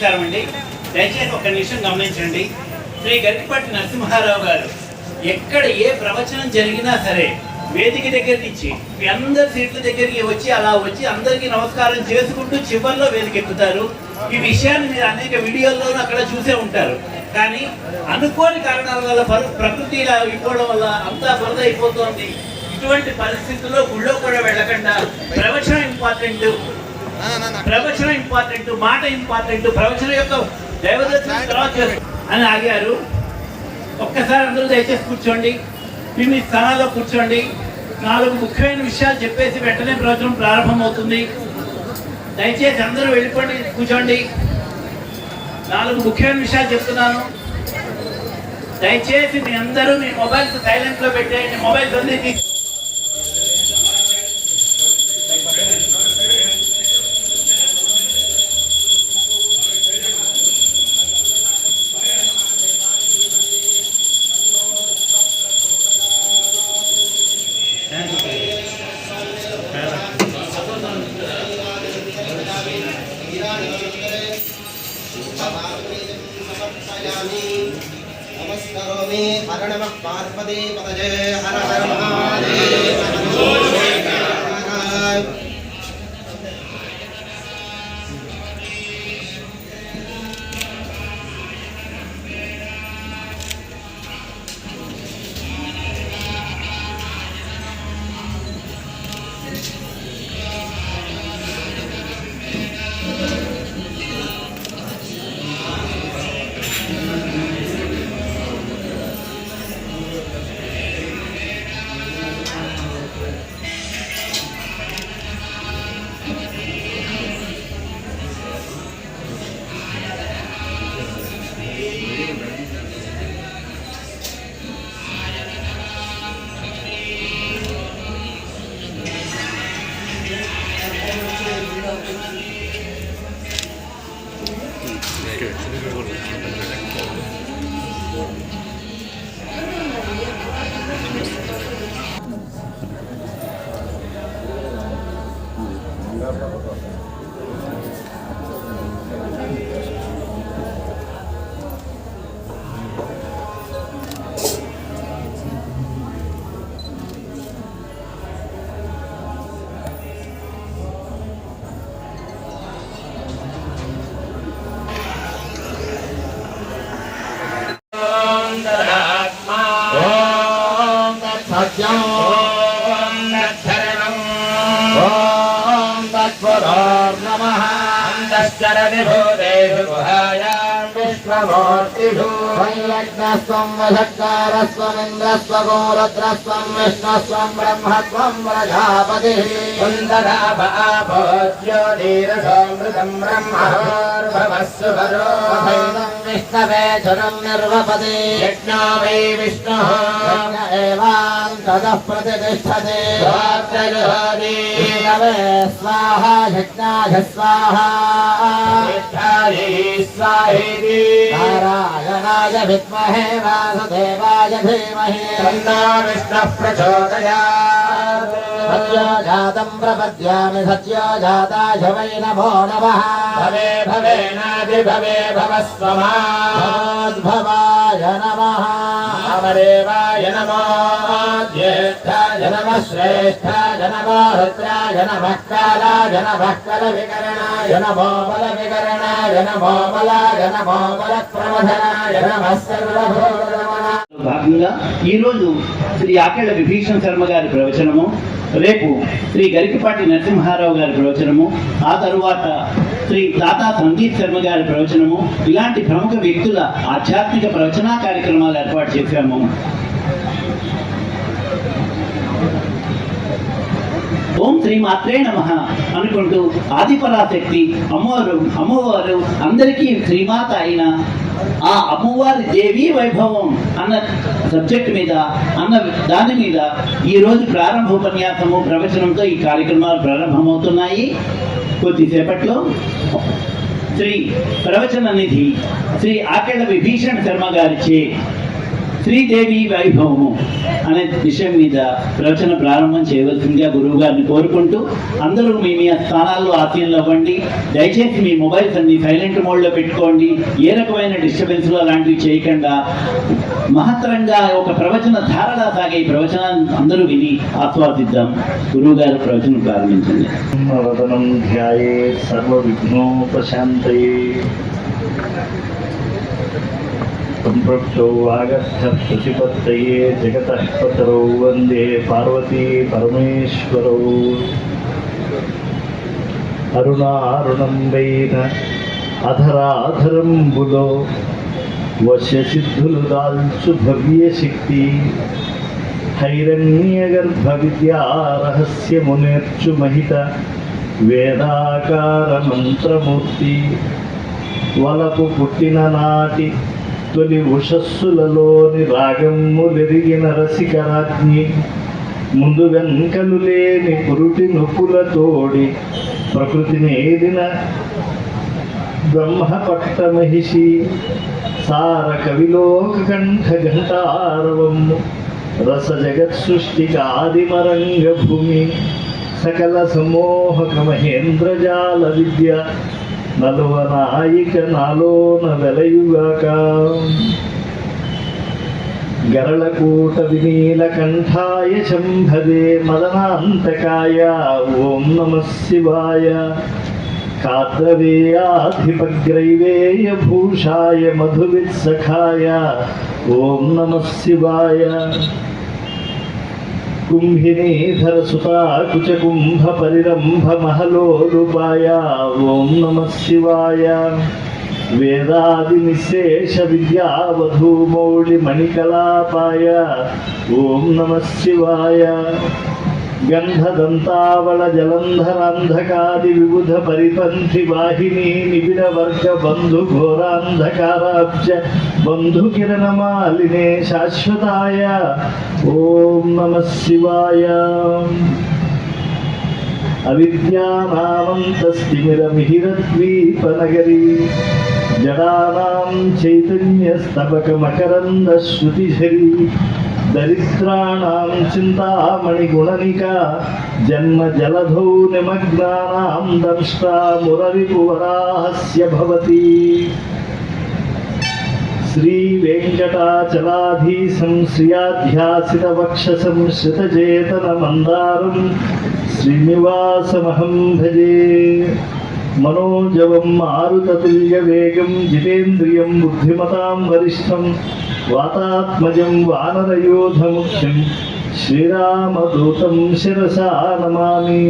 నమస్కారం అండి. దయచేసి ఒక నిమిషం గమనించండి. శ్రీ గరికపాటి నరసింహారావు గారు ఎక్కడ ఏ ప్రవచనం జరిగినా సరే వేదిక దగ్గర నుంచి అందరి సీట్ల దగ్గరికి వచ్చి అలా వచ్చి అందరికీ నమస్కారం చేసుకుంటూ చివరిలో వేదిక ఎక్కుతారు ఈ విషయాన్ని మీరు అనేక వీడియోల్లోనూ అక్కడ చూసే ఉంటారు. కానీ అనుకోని కారణాల వల్ల ప్రకృతి ఇలా ఇవ్వడం వల్ల అంతా బురద అయిపోతుంది. ఇటువంటి పరిస్థితుల్లో గుళ్ళో కూడా వెళ్ళకుండా ప్రవచనం ఇంపార్టెంట్. ప్రవచనం ఇంపార్టెంట్ మాట ఇంపార్టెంట్ ప్రవచనం యొక్క దైవదర్శనం తర్వాత అని ఆగారు. ఒక్కసారి అందరూ దయచేసి కూర్చోండి. మీ మీ స్థానాల్లో కూర్చోండి. నాలుగు ముఖ్యమైన విషయాలు చెప్పేసి వెంటనే ప్రవచనం ప్రారంభమవుతుంది. దయచేసి అందరూ వెళ్ళిపోండి కూర్చోండి. నాలుగు ముఖ్యమైన విషయాలు చెప్తున్నాను. దయచేసి మీ అందరూ మీ మొబైల్స్ సైలెంట్లో పెట్టేయండి. మొబైల్స్ అన్ని తీసి ఓం తత్సత్యం ఓం నద్ధరణం ఓం తత్పురోర్నమః అంతశ్చర విభూదేషు గుహాయాం విశ్వమూర్తిషు సంయజ్ఞస్వం వషట్కారస్వమింద్రస్వ గోరద్రస్వం విష్ణస్వం బ్రహ్మత్వం ప్రజాపతి కుందరాభోజ్యోతిరసోమృతం బ్రహ్మోర్భవస్సు పరో భైదం విష్ణవే చురం నిర్వపతి యజ్ఞో వై स्वाहेति नारायणाय विद्महे वासुदेवाय धीमहि। तन्नो विष्णुः प्रचोदयात् सत्यो जातम् प्रपद्यामि सत्यो जाताय वै नमो नमः। भवे भवेनादिभवे भव स्वमाद्भवाय नमः। ప్రపద్యామి సత్యో జాతాయ వై నమో నమః భవే భవేనాది భవే భవస్వమా భగవద్భవాయ నమః అమరేవాయ నమో జ్యేష్ఠాయ నమ శ్రేష్ఠాయ నమో రుద్రాయ భాగంగా ఈరోజు శ్రీ ఆకేళ్ళ విభీషణ శర్మ గారి ప్రవచనము రేపు శ్రీ గరికపాటి నరసింహారావు గారి ప్రవచనము ఆ తరువాత శ్రీ తాతా సందీప్ శర్మ గారి ప్రవచనము ఇలాంటి ప్రముఖ వ్యక్తుల ఆధ్యాత్మిక ప్రవచనా కార్యక్రమాలు ఏర్పాటు చేశాము. ఓం శ్రీ మాత్రే నమ అనుకుంటూ ఆదిపరాశక్తి అమ్మవారు అమ్మవారు అందరికీ శ్రీమాత అయిన ఆ అమ్మవారి దేవి వైభవం అన్న సబ్జెక్ట్ మీద అన్న దాని మీద ఈరోజు ప్రారంభ ఉపన్యాసము ప్రవచనంతో ఈ కార్యక్రమాలు ప్రారంభమవుతున్నాయి. కొద్దిసేపట్లో శ్రీ ప్రవచన నిధి శ్రీ ఆకేళ విభీషణ్ శర్మ గారిచే శ్రీదేవి వైభవము అనే విషయం మీద ప్రవచన ప్రారంభం చేయవలసిందిగా గురువు గారిని కోరుకుంటూ అందరూ మీ మీ స్థానాల్లో ఆసీనులు అవ్వండి. దయచేసి మీ మొబైల్స్ అన్ని సైలెంట్ మోడ్లో పెట్టుకోండి. ఏ రకమైన డిస్టర్బెన్స్లు అలాంటివి చేయకుండా మహత్తరంగా ఒక ప్రవచన ధారలా సాగే ఈ ప్రవచనాన్ని అందరూ విని ఆస్వాదిద్దాం. గురువు గారు ప్రవచనం ప్రారంభించండి. ధ్యాయే సర్వ విఘ్నోపశాంతయే ఆగస్త్య ప్రతిపత్తయే జగతః పతరౌ వందే పార్వతీ పరమేశ్వరౌ అరుణారుణంబైన అధరాధరంబులో వశ్యసిద్ధులు దాల్చు భవ్య శక్తి హైరణ్యగర్భ విద్యా రహస్యమునేర్చు మహిత వేదాకార మంత్రమూర్తి వలపు పుట్టిన నాటి తొలి ఉషస్సులలోని రాగమ్ములెరిగిన రసికరాజ్ఞి ముందు వెంకలు లేని పురుటి నొప్పులతోడి ప్రకృతిని ఏదిన బ్రహ్మ మహిషి సార కవిలోక కంఠ ఘంటారవము రస జగత్ సృష్టికాదిమరంగ భూమి సకల సమోహక మహేంద్రజాల విద్య నలువ నాయిక నాలోన వెలయుగాక. గరళకూట వినీల కంఠాయ శంభదే మదనాంతకాయ. ఓం నమ శివాయ. కాద్రవేయాధిపగ్రైవేయ భూషాయ మధువిత్సఖాయ. ఓం నమ శివాయ. కుంభినీధర సుతాకుచకుంభ పరిరంభ మహలోలుపాయ ఓం నమ శివాయ. వేదాది నిశేష విద్యావధూమౌళి మణికలాపాయ ఓం నమ శివాయ. గంధదంతావళ జలంధరాంధకాది విబుధ పరిపంథి వాహిని నిబిడ వర్గ బంధు ఘోరాంధకారాబ్జ బంధు కిరణమాలినే శాశ్వతాయ ఓం నమ శివాయ. అవిద్యానామంతస్తిమిరమిహిరద్వీపనగరీ జడానాం చైతన్యస్తబకమకరందశ్రుతిఝరీ दरिद्राणां चिन्तामणिगुणनिका जन्मजलधौ निमग्नानां दंष्टा मुररिपुवराहस्य भवति। श्रीवेङ्कटाचलाधीशं श्रियाध्यासितवक्षसं श्रितचेतनमन्दारं श्रीनिवासमहं भजे। మనోజవం మారుతతుల్య వేగం జితేంద్రియం బుద్ధిమతాం వరిష్టం వాతాత్మజం వానరయోధముఖ్యం శ్రీరామదూతం శిరసా నమామి.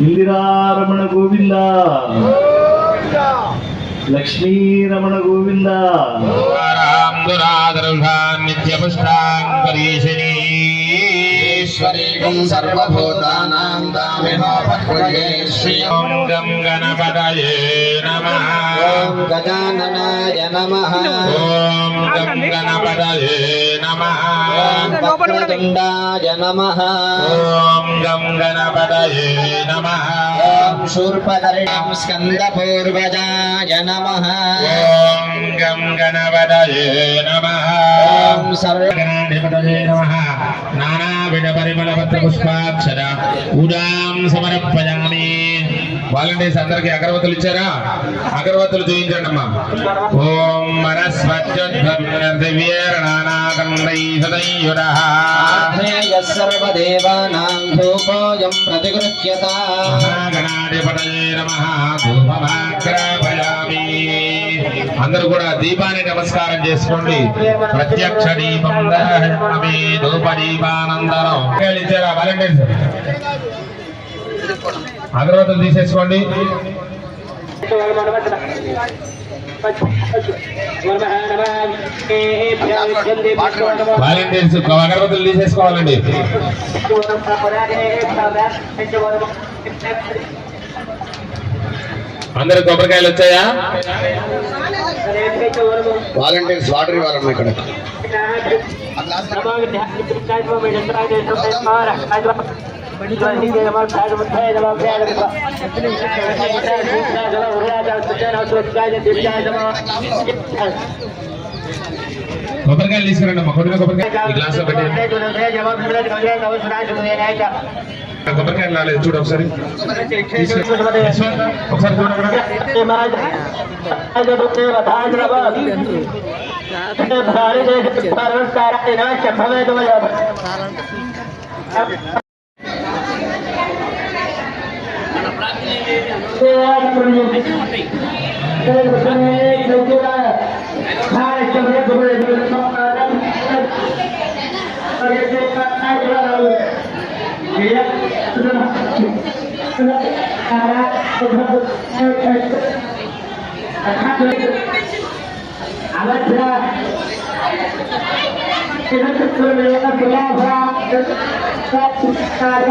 ఇందిరారమణ గోవింద. లక్ష్మీరమణ గోవింద. ఈశ్వరీకం సర్వభూతానాం దామినోపక్వయే శ్రియం గం గణపతయే నమ. ఓం గజాననాయ నమః. ఓం గం గణపతయే నమ. ఓం వక్రతుండాయ నమః. ఓం గం గణపతయే నమ. ఓం శూర్పకర్ణం స్కందపూర్వజాయ నమః. ఓం గం గణపతయే నమ. సర్వం గణాధిపతయే నమ నానావిధ పరిమళ పత్ర పుష్పాక్షర ఉదాం సమర్పయామి వాలంటీర్స్ అందరికి అగరవత్తులు ఇచ్చారా? అగరవత్తులు చూపించండి అమ్మా. ఓం మనస్వచ్చుద్భ్రనానాకండైసదయుర ఆత్మేయ సర్వదేవానాం ధూపోయం ప్రతిగృహ్యత. మహాగణాధిపతయే నమః. ధూపమాగ్రాపయామి అందరూ కూడా దీపాన్ని నమస్కారం చేసుకోండి. ప్రత్యక్ష దీపం దహయామి ధూప వాలంటీర్స్ అగరవత్తులు తీసేసుకోండి. వాలంటీర్స్ అగరవత్తులు తీసేసుకోవాలండి. అందరు కొబ్బరికాయలు వచ్చాయా? వాలంటీర్స్ వాటర్ ఇవ్వాలమ్మా ఇక్కడ. Thank కొబ్బరికాయలు తీసుకురండి అమ్మా కొద్దిగా కొబ్బరికాయ. ఈ గ్లాస్లో కొబ్బరికాయలు రాలేదు చూడు ఒకసారి. ఒకసారి చూడండి बच्चे एक बच्चे में एक बच्चे का खान एक चमड़े दुबले दुबले कारण और ये देख का खान जुड़ा रहा है ये सुना सुना खाना तो बहुत अच्छा तो आवाज़ जरा इधर से सुन रहे हैं बुला हुआ सब कार्य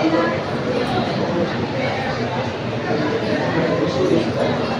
Thank you.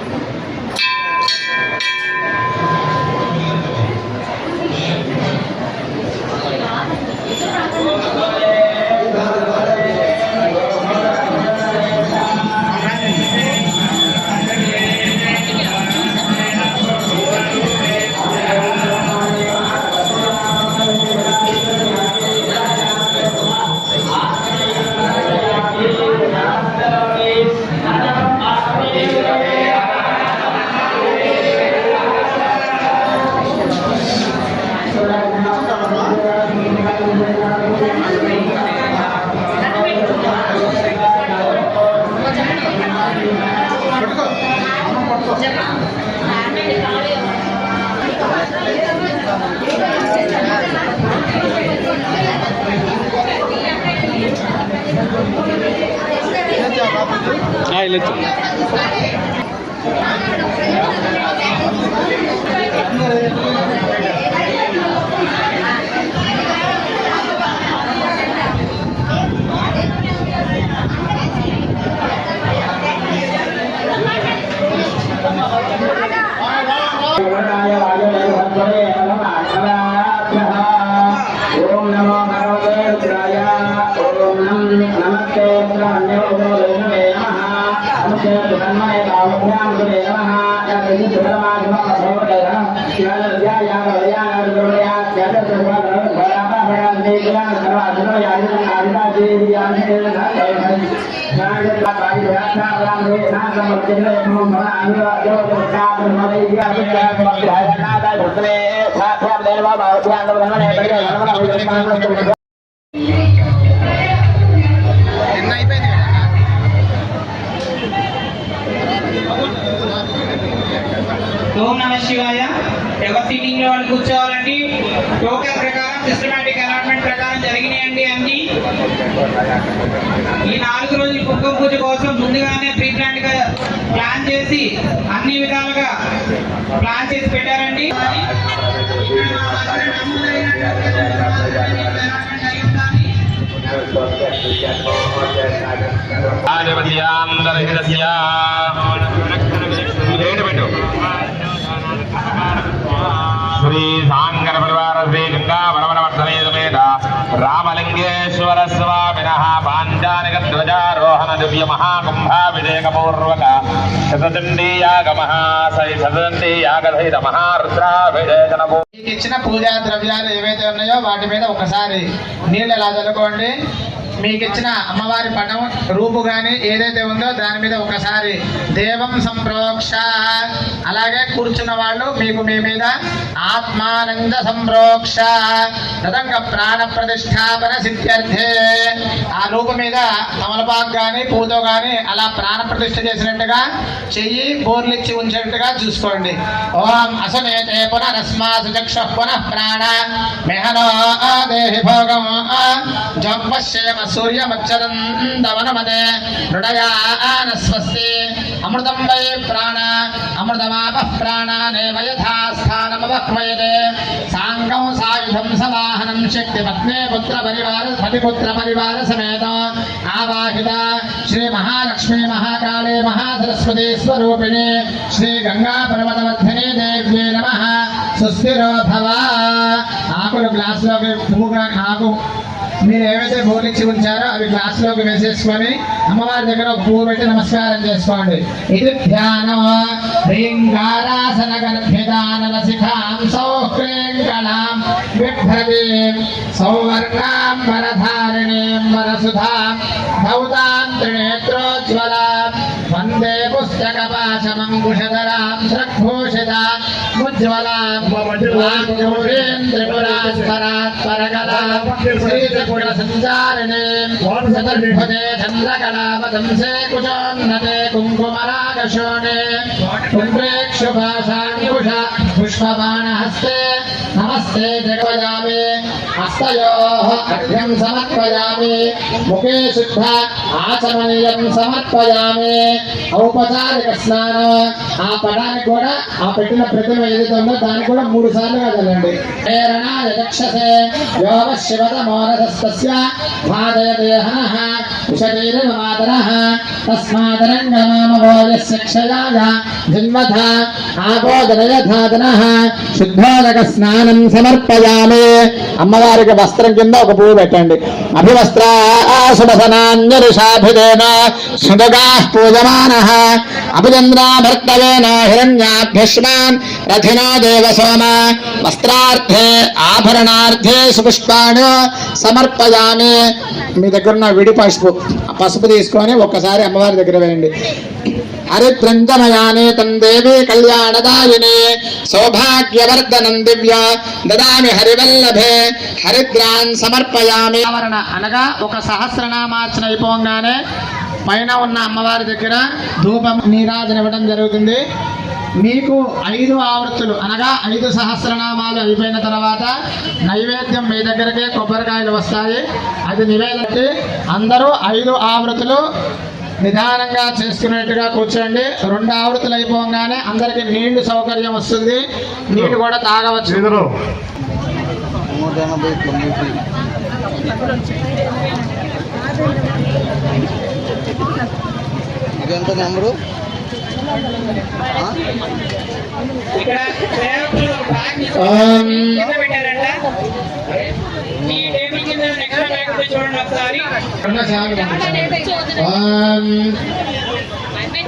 ఓం ఓం నమ శివాయ. ఎవరి సీటింగ్లో వాళ్ళు కూర్చోవాలండి టోకెన్ ప్రకారం సిస్టమేటిక్ అలాట్మెంట్ ప్రకారం జరిగినాయండి అన్ని ఈ నాలుగు రోజుల కుంకుమ పూజ కోసం ముందుగానే ప్రీ ప్లాన్గా ప్లాన్ చేసి అన్ని విధాలుగా ప్లాన్ చేసి పెట్టారండి. ఇక్కడ మా పాంచానిక ధ్వజారోహణ దివ్య మహాకుంభాభిషేక మీకు ఇచ్చిన పూజా ద్రవ్యాలు ఏవైతే ఉన్నాయో వాటి మీద ఒకసారి నీళ్ళు ఎలా చల్లుకోండి మీకు ఇచ్చిన అమ్మవారి పటం రూపు కానీ ఏదైతే ఉందో దాని మీద ఒకసారి దేవం సంప్రోక్ష. అలాగే కూర్చున్న వాళ్ళు మీకు మీ మీద ఆత్మానంద సంప్రోక్ష. తదంగ ప్రాణ ప్రతిష్టాపన సిద్ధ్యర్థే. ఆ రూపు మీద తమలపాకు కానీ పూతో కానీ అలా ప్రాణ ప్రతిష్ఠ చేసినట్టుగా చెయ్యి బోర్లిచ్చి ఉంచినట్టుగా చూసుకోండి. ఓం అసమేతే పునరస్మాసు పునః ప్రాణ. మెహనో దేహి భోగం జంపశ్యేమ సూర్యమచ్చరందవనమదే మృడయాన స్వస్తి అమృతం వై ప్రాణ. అమృతమాప ప్రాణానేవ యథా సాంగం సాయుధం సవాహనం శక్తి పత్నే పుత్ర పరివార పతిపుత్ర పరివార సమేత. ఆవాహిత. శ్రీ మహాలక్ష్మీ మహాకాళే మహాసరస్వతి. స్వరూపిణి శ్రీ గంగా పర్వతవర్ధిని దేవ్యే నమ. సుస్థిరో భవ. ఆకులు గ్లాసులోకి పువ్వుగా ఆకు. మీరు ఏవైతే బోర్లిచ్చి ఉంచారో అవి గ్లాసులోకి వేసేసుకొని అమ్మవారి దగ్గర ఒక పువ్వు పెట్టి నమస్కారం చేసుకోండి. ఇది ధ్యానం. హ్రీంగారాసన గర్భిదానల శిఖాం సౌహ్రీంగళాం బిభ్రతీం సౌవర్ణాం వరధారిణీం వరసుధాం. భౌతాం త్రినేత్రోజ్వలా వందే పుస్తకపాశమంకుశధరాం శ్రగ్భూషితాం ఉజ్వలాం వాగ్జౌరీం త్రిపురాస్వరాత్పరకలాం శ్రీచకుడ సంచారిణీం చతుర్భుజే చంద్రకళావతంసే కుచోన్నతే కుంకుమరాగశోణే కుంభేక్షుభాషాంకుశ పుష్పబాణహస్తే నమస్తే జగవయామి హస్తయోః అర్ఘ్యం సమర్పయామి ముఖే శుద్ధ ఆచమనీయం సమర్పయామి ఔపచారిక స్నానం ఆ పటానికి కూడా ఆ పెట్టిన ప్రతిమ ఏదైతే ఉందో దానికి కూడా మూడు సార్లు కదలండి. ప్రేరణాయ చక్షసే యోగ శివత మోరధస్తస్య భాదయదేహనః విషదీరమాతరః తస్మాదరంగమామభోజస్య క్షయాయ జిన్వథ ధాదన శుద్ధోదక స్నానం సమర్పయామి. అమ్మవారి అమ్మవారికి వస్త్రం కింద ఒక పువ్వు పెట్టండి. అభివస్త్రాశుభసనాన్యరుషాభిదేన సుదగా పూజమాన. అభిచంద్రాభర్తవేన హిరణ్యాభ్యశ్మాన్ రథినో దేవ సోమ వస్త్రార్థే ఆభరణార్థే సుపుష్పాణి సమర్పయామి. మీ దగ్గర ఉన్న విడి పసుపు. పసుపు తీసుకొని ఒక్కసారి అమ్మవారి దగ్గర వేయండి. హరిద్రంజమయానే తం దేవి కళ్యాణదాయిని సౌభాగ్యవర్ధనం దివ్య దదామి హరివల్లభే హరిద్రాన్ సమర్పయామి. అనగా ఒక సహస్రనామార్చన అయిపోగానే పైన ఉన్న అమ్మవారి దగ్గర ధూపం నీరాజనివ్వడం జరుగుతుంది. మీకు ఐదు ఆవృత్తులు అనగా ఐదు సహస్రనామాలు అయిపోయిన తర్వాత నైవేద్యం మీ దగ్గరకే కొబ్బరికాయలు వస్తాయి. అది నివేదనకి అందరూ ఐదు ఆవృత్తులు నిదానంగా చేసుకునేట్టుగా కూర్చోండి. రెండు ఆవృత్తులు అయిపోగానే అందరికి నీళ్ళు సౌకర్యం వస్తుంది. నీళ్ళు కూడా తాగవచ్చు. శ్రీధరు. ఇదెంత నెంబరు?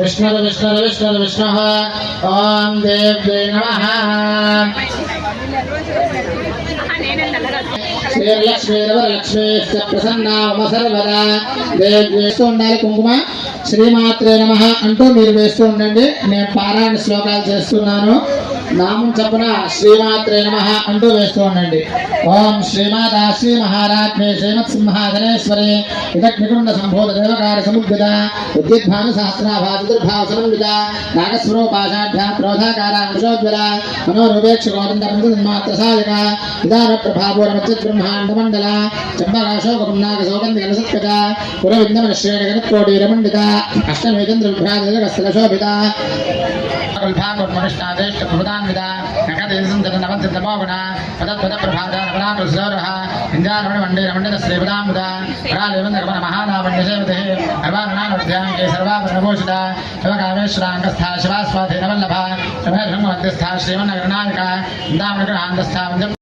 విష్ణుర విష్ణుర విష్ణుర విష్ణు ఓం దేవ్యై నమ శ్రీలక్ష్మీరవరలక్ష్మీ ప్రసన్నా మమ సర్వదా దేవి వేస్తూ ఉండాలి కుంకుమ శ్రీమాత్రే నమ అంటూ మీరు వేస్తూ ఉండండి. నేను పారాయణ శ్లోకాలు చేస్తున్నాను. నామం చప్పున శ్రీమాత్రే నమ అంటూ వేస్తూ ఉండండి. ఓం శ్రీమాతా శ్రీ మహారాజ్ఞే శ్రీమత్ సింహాసనేశ్వరి ఇదగ్నికుండ సంభూత దేవకార సముద్గత ఉద్యుద్భాన సహస్రాభా చతుర్భావ సమన్విత నాగస్వరూపాషాఢ్యా క్రోధాకార అంశోజ్వల మనోరూపేక్ష గోవింద సాయక విధాన ప్రభాపూరమచ్చ బ్రహ్మాండ మండల చంపకాశోకపున్నాక సౌగంధి కలసత్కజ పురవిందమ శ్రేణ గణకోటి రమండిత అష్టమే చంద్ర విభ్రాజ శోభిత కల్పాకుర్మకృష్ణాదేష్టభూతాన్విద నకదేశంతనవద్యతమోగుణ పదత్పదప్రభాదానవనాకృశోరः ఇంజారమణిమండే రమణిత శ్రీపదాముద రాలేవందగమన మహానావణ్యసేవతే అర్వారుణానోధ్యాంగే సర్వాభరణభూషిత శివకామేశ్వరాంగస్థ శివాస్వాధీనవల్లభ శివమధ్యస్థ శ్రీమన్నగరనాయక ఇందామణిగ్రహాంతస్థ